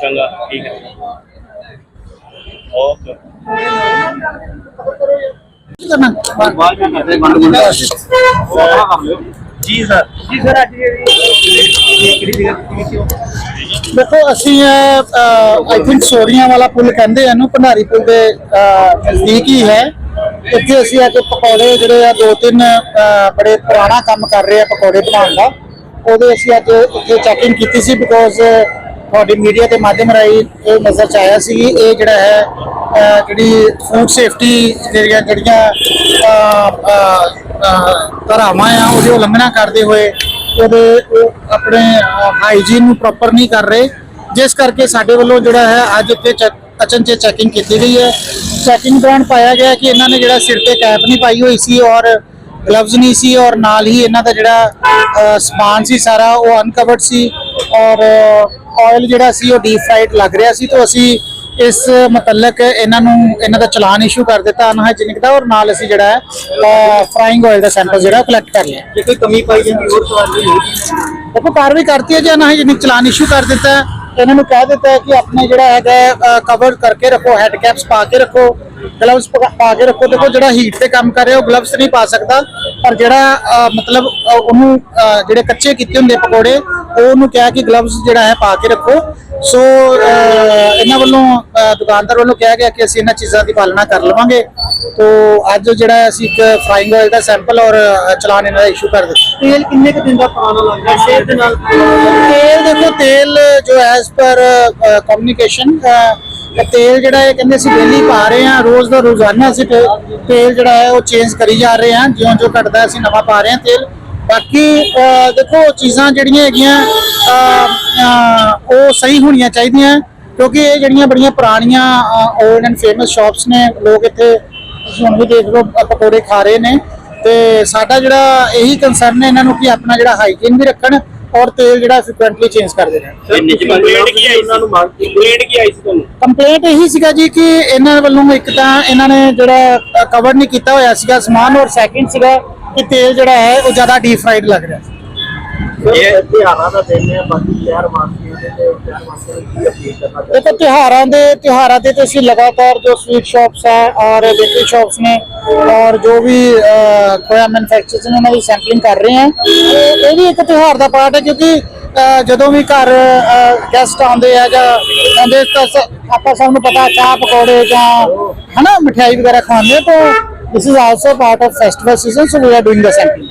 ਚੰਗਾ ਠੀਕ ਹੈ। ਓਕੇ। ਜੀ ਸਰ। ਜੀ ਸਰ, ਅੱਜ ਕਿਹੜੀ ਜਗ੍ਹਾ ਤੇ ਸੀ ਦੇਖੋ, ਅਸੀਂ ਆਈ ਥਿੰਕ ਸੋਰੀਆਂ ਵਾਲਾ ਪੁਲ ਕਹਿੰਦੇ ਆ ਇਹਨੂੰ, ਭੰਡਾਰੀ ਪੁਲ ਦੇ ਨਜ਼ਦੀਕ ਹੀ ਹੈ। ਇੱਥੇ ਅਸੀਂ ਆ ਕੇ ਪਕੌੜੇ ਜਿਹੜੇ ਆ, ਦੋ ਤਿੰਨ ਬੜੇ ਪੁਰਾਣਾ ਕੰਮ ਕਰ ਰਹੇ ਆ ਪਕੌੜੇ ਬਣਾਉਣ ਦਾ। ਉਹਦੇ ਅਸੀਂ ਅੱਜ ਇੱਥੇ ਚੈਕਿੰਗ ਕੀਤੀ ਸੀ ਬਿਕੋਜ਼ ਤੁਹਾਡੀ ਮੀਡੀਆ ਦੇ ਮਾਧਿਅਮ ਰਾਹੀਂ ਇਹ ਨਜ਼ਰ ਚ ਆਇਆ ਸੀ ਇਹ ਜਿਹੜਾ ਹੈ ਜਿਹੜੀ ਫੂਡ ਸੇਫਟੀ ਜਿਹੜੀਆਂ ਜਿਹੜੀਆਂ ਅਹ, ਧਾਰਾਵਾਂ ਆ ਉਹਦੀ ਉਲੰਘਣਾ ਕਰਦੇ ਹੋਏ ਉਹਦੇ ਉਹ ਆਪਣੇ ਹਾਈਜੀਨ ਨੂੰ ਪ੍ਰੋਪਰ ਨਹੀਂ ਕਰ ਰਹੇ। ਜਿਸ ਕਰਕੇ ਸਾਡੇ ਵੱਲੋਂ ਜਿਹੜਾ ਹੈ ਅੱਜ ਇੱਥੇ ਚੈੱਕ- ਅਚਨਚੇਤ ਚੈਕਿੰਗ ਕੀਤੀ ਗਈ ਹੈ। ਚੈਕਿੰਗ ਦੌਰਾਨ ਪਾਇਆ ਗਿਆ ਕਿ ਇਹਨਾਂ ਨੇ ਜਿਹੜਾ ਸਿਰ ਤੇ ਕੈਪ ਨਹੀਂ ਪਾਈ ਹੋਈ ਸੀ ਔਰ ਗਲਵਜ਼ ਨਹੀਂ ਸੀ ਔਰ ਨਾਲ ਹੀ ਇਹਨਾਂ ਦਾ ਜਿਹੜਾ ਸਮਾਨ ਸੀ ਸਾਰਾ ਉਹ ਅਨਕਵਰਡ ਸੀ ਔਰ ਆਇਲ ਜਿਹੜਾ ਸੀ ਉਹ ਡੀਪ ਫਰਾਈਡ ਲੱਗ ਰਿਹਾ ਸੀ ਤਾਂ ਅਸੀਂ ਇਸ ਮੁਤਲਕ ਇਹਨਾਂ ਨੂੰ ਇਹਨਾਂ ਦਾ ਚਲਾਨ ਇਸ਼ੂ ਕਰ ਦਿੱਤਾ ਅਨਹਾਈਜੀਨਿਕ ਦਾ ਔਰ ਨਾਲ ਅਸੀਂ ਜਿਹੜਾ ਹੈ ਫਰਾਈਂਗ ਆਇਲ ਦਾ ਸੈਂਪਲ ਜਿਹੜਾ ਕਲੈਕਟ ਕਰ ਲਿਆ। ਜੇ ਕੋਈ ਕਮੀ ਪਾਈ ਜਾਂਦੀ ਹੋਰ ਸਵਾਲ ਨਹੀਂ ਦੇਖੋ ਕਾਰਵਾਈ ਕਰਤੀ ਹੈ ਜੀ ਅਨਹਾਈਜੀਨਿਕ ਚਲਾਨ ਇਸ਼ੂ ਕਰ ਦਿੱਤਾ ਇਹਨਾਂ ਨੂੰ ਕਹਿ ਦਿੱਤਾ ਹੈ ਕਿ ਆਪਣੇ ਜਿਹੜਾ ਹੈਗਾ ਕਵਰ ਕਰਕੇ ਰੱਖੋ ਹੈਡ ਕੈਪਸ ਪਾ ਕੇ ਰੱਖੋ ਗਲਵਸ ਪਾ ਕੇ ਰੱਖੋ। ਦੇਖੋ ਜਿਹੜਾ ਹੀਟ ਤੇ ਕੰਮ ਕਰ ਰਿਹਾ ਉਹ ਗਲਵਸ ਨਹੀਂ ਪਾ ਸਕਦਾ। ਪਰ ਜਿਹੜਾ ਮਤਲਬ ਉਹਨੂੰ ਜਿਹੜੇ ਕੱਚੇ ਕੀਤੇ ਹੁੰਦੇ ਪਕੌੜੇ ਉਹ ਉਹਨੂੰ ਕਿਹਾ ਕਿ ਗਲਵਸ ਜਿਹੜਾ ਹੈ ਪਾ ਕੇ ਰੱਖੋ। ਸੋ ਇਹਨਾਂ ਵੱਲੋਂ ਦੁਕਾਨਦਾਰ ਵੱਲੋਂ ਕਿਹਾ ਗਿਆ ਕਿ ਅਸੀਂ ਇਹਨਾਂ ਚੀਜ਼ਾਂ ਦੀ ਪਾਲਣਾ ਕਰ ਲਵਾਂਗੇ। ਤੋ ਅੱਜ ਜਿਹੜਾ ਅਸੀਂ ਇੱਕ ਫਰਾਈਂਗ ਆਇਲ ਦਾ ਸੈਂਪਲ ਔਰ ਚਲਾਨ ਇਹਨਾਂ ਦਾ ਇਸ਼ੂ ਕਰ ਦਿੱਤਾ। ਤੇਲ ਕਿੰਨੇ ਕੁ ਦਿਨ ਦਾ ਪੁਰਾਣਾ ਲੱਗਦਾ ਸਿਹਤ ਦੇ ਨਾਲ ਤੇਲ ਦੇਖੋ ਤੇਲ ਜੋ ਐਸ ਪਰ ਕਮਿਊਨੀਕੇਸ਼ਨ ਤੇਲ ਜਿਹੜਾ ਹੈ ਕਹਿੰਦੇ ਅਸੀਂ ਡੇਲੀ ਪਾ ਰਹੇ ਹਾਂ ਰੋਜ਼ ਦਾ ਰੋਜ਼ਾਨਾ ਅਸੀਂ ਤੇਲ ਜਿਹੜਾ ਹੈ ਉਹ ਚੇਂਜ ਕਰੀ ਜਾ ਰਹੇ ਹਾਂ। ਜਿਉਂ ਜਿਉਂ ਘਟਦਾ ਅਸੀਂ ਨਵਾਂ ਪਾ ਰਹੇ ਹਾਂ ਤੇਲ। ਬਾਕੀ ਦੇਖੋ ਚੀਜ਼ਾਂ ਜਿਹੜੀਆਂ ਹੈਗੀਆਂ ਉਹ ਸਹੀ ਹੋਣੀਆਂ ਚਾਹੀਦੀਆਂ ਕਿਉਂਕਿ ਇਹ ਜਿਹੜੀਆਂ ਬੜੀਆਂ ਪੁਰਾਣੀਆਂ 올ਡ ਐਂਡ ਫੇਮਸ ਸ਼ਾਪਸ ਨੇ ਲੋਕ ਇੱਥੇ ਹੁਣ ਵੀ ਦੇਖ ਲਓ ਪਕੌੜੇ ਖਾ ਰਹੇ ਨੇ। ਤੇ ਸਾਡਾ ਜਿਹੜਾ ਇਹੀ ਕੰਸਰਨ ਹੈ ਇਹਨਾਂ ਨੂੰ ਕਿ ਆਪਣਾ ਜਿਹੜਾ ਹਾਈਜੀਨ ਵੀ ਰੱਖਣ ਔਰ ਤੇਲ ਜਿਹੜਾ ਫ੍ਰੀਕੁਐਂਟਲੀ ਚੇਂਜ ਕਰਦੇ ਰਹਿਣ। ਕੰਪਲੇਂਟ ਕੀ ਆਈ ਉਹਨਾਂ ਨੂੰ ਮੰਗ ਕੰਪਲੇਂਟ ਕੀ ਆਈ ਸੀ ਤੁਹਾਨੂੰ? ਕੰਪਲੇਂਟ ਇਹੀ ਸੀਗਾ ਜੀ ਕਿ ਇਹਨਾਂ ਵੱਲੋਂ ਇੱਕ ਤਾਂ ਇਹਨਾਂ ਨੇ ਜਿਹੜਾ ਕਵਰ ਨਹੀਂ ਕੀਤਾ ਹੋਇਆ ਸੀਗਾ ਸਮਾਨ ਔਰ ਸੈਕਿੰਡ ਸੀਗਾ। ਕਿ ਤੇਲ ਜਿਹੜਾ ਹੈ ਉਹ ਜ਼ਿਆਦਾ ਡੀਪ ਫਰਾਈਡ ਲੱਗ ਰਿਹਾ। ਇਹ ਤਿਹਾਰਾਂ ਦਾ ਦਿਨ ਹੈ ਬਾਕੀ ਸ਼ਹਿਰ ਵਾਸੀਆਂ ਦੇ ਤੇ ਸ਼ਹਿਰ ਵਾਸੀਆਂ ਨੂੰ ਕੀ ਅਪੀਲ ਕਰਨਾ ਦੇਖੋ ਤਿਉਹਾਰਾਂ ਦੇ ਤਿਉਹਾਰਾਂ ਤੇ ਤੇ ਅਸੀਂ ਲਗਾਤਾਰ ਜੋ ਸਵੀਟ ਸ਼ਾਪਸ ਹੈ ਔਰ ਬੇਕਰੀ ਸ਼ਾਪਸ ਨੇ ਔਰ ਜੋ ਵੀ ਖੋਇਆ ਮੈਨੂਫੈਕਚਰਰਸ ਨੇ ਉਹਨਾਂ ਦੀ ਸੈਂਪਲਿੰਗ ਕਰ ਰਹੇ ਹਾਂ। ਇਹ ਵੀ ਇੱਕ ਤਿਉਹਾਰ ਦਾ ਪਾਰਟ ਹੈ ਕਿਉਂਕਿ ਜਦੋਂ ਵੀ ਘਰ ਗੈਸਟ ਆਉਂਦੇ ਆ ਜਾਂ ਆਉਂਦੇ ਤਾਂ ਆਪਾਂ ਸਭ ਨੂੰ ਪਤਾ ਚਾਹ ਪਕੌੜੇ ਜਾਂ ਹਨਾ ਮਠਿਆਈ ਵਗੈਰਾ ਖਾਂਦੇ ਤਾਂ This is also part of festival season, so we are doing the sampling.